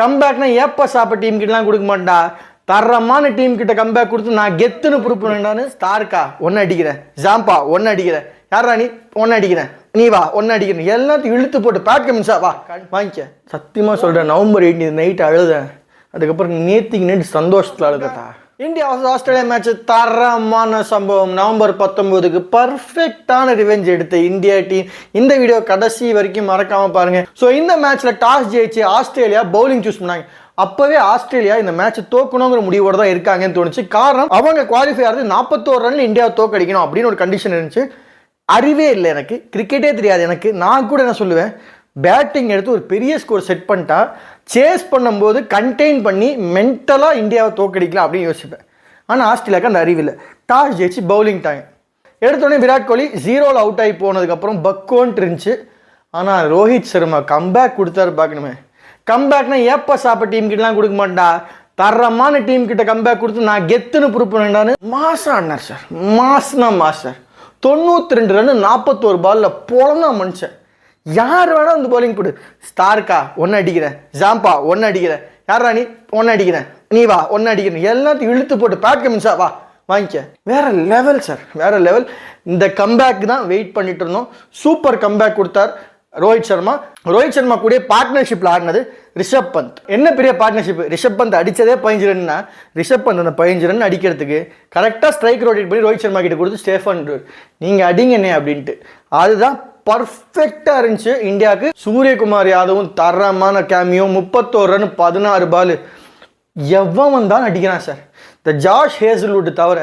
கம்பேக்னா ஏப்பா சாப்பிட்ட டீம் கிட்டலாம் கொடுக்க மாட்டா தரமான டீம் கிட்ட கம்பேக் கொடுத்து நான் கெத்துன்னு ப்ரூவ் பண்ணான்னு ஸ்டார்க்கா ஒன்று அடிக்கிறேன். ஜாம்பா ஒன்று அடிக்கிறேன். யாரா நீ? ஒன்று அடிக்கிறேன். நீ வா ஒன்று அடிக்கிறேன். எல்லாத்தையும் இழுத்து போட்டு பேட் கமின்ஸா வா வாங்கிக்க. சத்தியமாக சொல்கிறேன் நவம்பர் எயிட்டீன் நைட் அழுதேன். அதுக்கப்புறம் நேத்திக்கு நேற்று சந்தோஷத்தில் அழுதட்டா இந்தியா வர்சஸ் ஆஸ்திரேலியா மேட்ச் தரமான சம்பவம். நவம்பர் பத்தொன்பதுக்கு பர்ஃபெக்டான ரிவெஞ்ச் எடுத்த இந்தியா டீம் இந்த வீடியோ கடைசி வரைக்கும் மறக்காம பாருங்க. ஸோ இந்த மேட்ச்ல டாஸ் ஜெயிச்சு ஆஸ்திரேலியா பவுலிங் சூஸ் பண்ணாங்க. அப்பவே ஆஸ்திரேலியா இந்த மேட்ச் தோக்கணுங்கிற முடிவோட தான் இருக்காங்கன்னு தோணுச்சு. காரணம் அவங்க குவாலிஃபை ஆகிறது நாற்பத்தோரு ரன் இந்தியா தோக்கடிக்கணும் அப்படின்னு ஒரு கண்டிஷன் இருந்துச்சு. அறிவே இல்லை எனக்கு. கிரிக்கெட்டே தெரியாது எனக்கு. நான் கூட என்ன சொல்லுவேன்? பேட்டிங் எடுத்து ஒரு பெரிய ஸ்கோர் செட் பண்ணிட்டா சேஸ் பண்ணும்போது கண்டெயின் பண்ணி மென்டலாக இந்தியாவை தோக்கடிக்கலாம் அப்படின்னு யோசிப்பேன். ஆனால் ஆஸ்திரேலியாவுக்கு அந்த அறிவு இல்லை. டாஸ் ஜெயிச்சு பவுலிங் டைம் எடுத்தோடனே விராட் கோலி ஜீரோவில் அவுட் ஆகி போனதுக்கப்புறம் பக்கோன்ட்டு இருந்துச்சு. ஆனால் ரோஹித் சர்மா கம்பேக் கொடுத்தாரு பார்க்கணுமே. கம்பேக்னா ஏப்பா சாப்ப டீம் கிட்டலாம் கொடுக்க மாட்டா தரமான டீம் கிட்ட கம்பேக் கொடுத்து நான் கெத்துன்னு ப்ரூவ் பண்ணேன்டான்னு மாசம் ஆடினார் சார் மாசனா சார் தொண்ணூற்றி ரெண்டு ரன் நாற்பத்தோரு பாலில் பொழந்தா மனுஷன் யார் வேணால் வந்து போலிங் போடு. ஸ்டார்க்கா ஒன்று அடிக்கிறேன் ஜாம்பா ஒன்று அடிக்கிறேன் யாரா நீ? ஒன்று அடிக்கிறேன் நீ வா ஒன்று அடிக்கிறேன் எல்லாத்தையும் இழுத்து போட்டு பேட் கமின்ஸா வா. வாங்கிக்க. வேற லெவல் சார் வேற லெவல் இந்த கம்பேக் தான் வெயிட் பண்ணிட்டு இருந்தோம். சூப்பர் கம்பேக் கொடுத்தார் ரோஹித் சர்மா. ரோஹித் சர்மா கூட பார்ட்னர்ஷிப்பில் ஆடினது ரிஷப் பந்த். என்ன பெரிய பார்ட்னர்ஷிப் ரிஷப் பந்த் அடித்ததே பதினஞ்சு ரன்னா ரிஷப் பந்த் அந்த பதினஞ்சு ரன் அடிக்கிறதுக்கு கரெக்டாக ஸ்ட்ரைக் ரோட்டேட் பண்ணி ரோஹித் சர்மா கிட்ட கொடுத்து ஸ்டேஃபன் நீங்கள் அடிங்கண்ணே அப்படின்ட்டு. அதுதான் பர்ஃபெக்டாக இருந்துச்சு. இந்தியாவுக்கு சூரியகுமார் யாதவும் தரமான கேமியோ முப்பத்தோரு ரன் பதினாறு பால் எவன் வந்தாலும் அடிக்கிறான் சார். இந்த ஜார்ஜ் ஹேசல்வுட் தவிர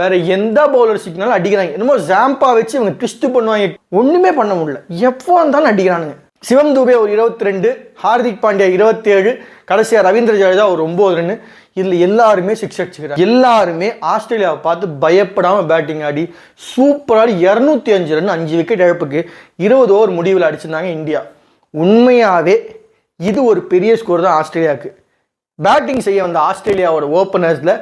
வேற எந்த பவுலர் சிக்னாலும் அடிக்கிறாங்க. என்னமோ ஜாம்பா வச்சு இவங்க ட்விஸ்ட் பண்ணுவாங்க. ஒன்றுமே பண்ண முடியல. எப்போ வந்தாலும் அடிக்கிறானுங்க. சிவம் தூபே ஒரு இருபத்தி ரெண்டு ஹார்திக் பாண்டியா இருபத்தி ஏழு கடைசியாக ரவீந்திர ஜடேஜா ஒரு ஒம்பது ரன்னு இதில் எல்லாருமே சிக்ஸ் அடிச்சுக்கிறாங்க. எல்லாருமே ஆஸ்திரேலியாவை பார்த்து பயப்படாமல் பேட்டிங் ஆடி சூப்பராக இரநூத்தி அஞ்சு ரன் அஞ்சு விக்கெட் இழப்புக்கு இருபது ஓவர் முடிவில் அடிச்சிருந்தாங்க இந்தியா. உண்மையாகவே இது ஒரு பெரிய ஸ்கோர் தான் ஆஸ்திரேலியாவுக்கு. பேட்டிங் செய்ய வந்த ஆஸ்திரேலியாவோட ஓப்பனர்ஸில்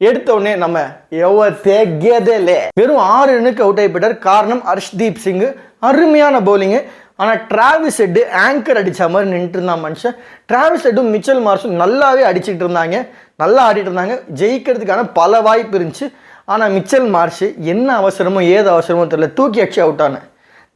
எடுத்தோடனே நம்ம எவ்வளோ தேகதே வெறும் ஆறு ரன்னுக்கு அவுட் ஆகி போயிட்டார். காரணம் ஹர்ஷ்தீப் சிங் அருமையான பவுலிங்கு ஆனால் டிராவிஸ் ஹெட்டு ஆங்கர் அடித்த மாதிரி நின்றுட்டு இருந்தான் மனுஷன் டிராவிஸ் ஹெட்டும் மிச்சல் மார்ஷும் நல்லாவே அடிச்சுட்டு இருந்தாங்க. நல்லா ஆடிட்டு இருந்தாங்க. ஜெயிக்கிறதுக்கான பல வாய்ப்பு இருந்துச்சு. ஆனால் மிச்சல் மார்ஷ் என்ன அவசரமோ ஏது அவசரமோ தெரியல தூக்கி அடிச்சு அவுட் ஆனேன்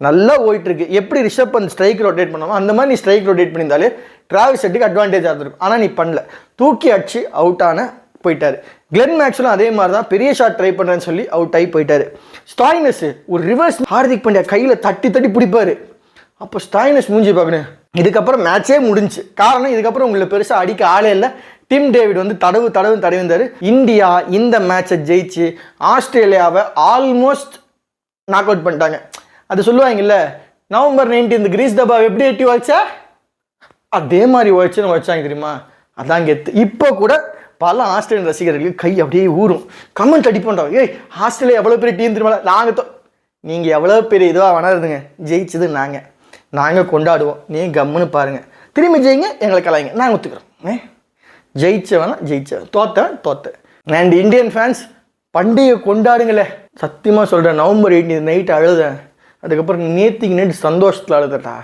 நல்லா போயிட்டுருக்கு எப்படி ரிஷப் பந்த் ஸ்ட்ரைக் ரொட்டேட் பண்ணுவோம் அந்த மாதிரி நீ ஸ்ட்ரைக் ரொட்டேட் பண்ணியிருந்தாலே டிராவிஸ் செட்டுக்கு அட்வான்டேஜ் இருந்திருக்கும். ஆனால் நீ பண்ணல. தூக்கி அடிச்சு அவுட் ஆன போயிட்டாரு. கிளென் மேக்ஸ்லாம் அதே மாதிரி தான் பெரிய ஷாட் ட்ரை பண்ணுறேன்னு சொல்லி அவுட் ஆகி போயிட்டார். ஸ்டாயினஸ் ஒரு ரிவர்ஸ் ஹார்திக் பாண்டியா கையில் தட்டி தட்டி பிடிப்பார். அப்போ ஸ்டாயினஸ் மூஞ்சி பார்க்கணும். இதுக்கப்புறம் மேட்ச்சே முடிஞ்சு. காரணம் இதுக்கப்புறம் உங்களை பெருசாக அடிக்க ஆளே இல்லை. டிம் டேவிட் வந்து தடவு தடவு தடவிந்தார் இந்தியா இந்த மேட்சை ஜெயிச்சு ஆஸ்திரேலியாவை ஆல்மோஸ்ட் நாக் அவுட் பண்ணிட்டாங்க. அது சொல்லுவாங்கல்ல நவம்பர் நைன்டீன் கிரீஸ் டப்பா எப்படி எட்டி வச்சா அதே மாதிரி உழைச்சுன்னு வச்சாங்க தெரியுமா? அதான் கெத்து. இப்போ கூட பல ஆஸ்திரேலியன் ரசிகர்களுக்கு கை அப்படியே ஊறும். கமெண்ட் அடிப்போண்டா ஏய் ஆஸ்திரேலியா எவ்வளோ பெரிய டீம் திரும்ப நாங்கள் தோ நீங்கள் எவ்வளோ பெரிய இதுவாக வேணா இருந்துங்க ஜெயிச்சது நாங்கள் நாங்கள் கொண்டாடுவோம். நீ கம்முன்னு பாருங்கள் திரும்பி ஜெயிங்க எங்களை கலாயிங்க. நாங்கள் ஒத்துக்கிறோம். ஏ? ஜெயிச்சவனா ஜெயிச்சவன். தோத்தவன் தோத்த அண்ட் இந்தியன் ஃபேன்ஸ் பண்டிகை கொண்டாடுங்களே. சத்தியமாக சொல்கிறேன் நவம்பர் எயிட்டீன் நைட் அழுதேன். அதுக்கப்புறம் நேத்திக்கு நேற்று சந்தோஷத்தில் அழுதட்டா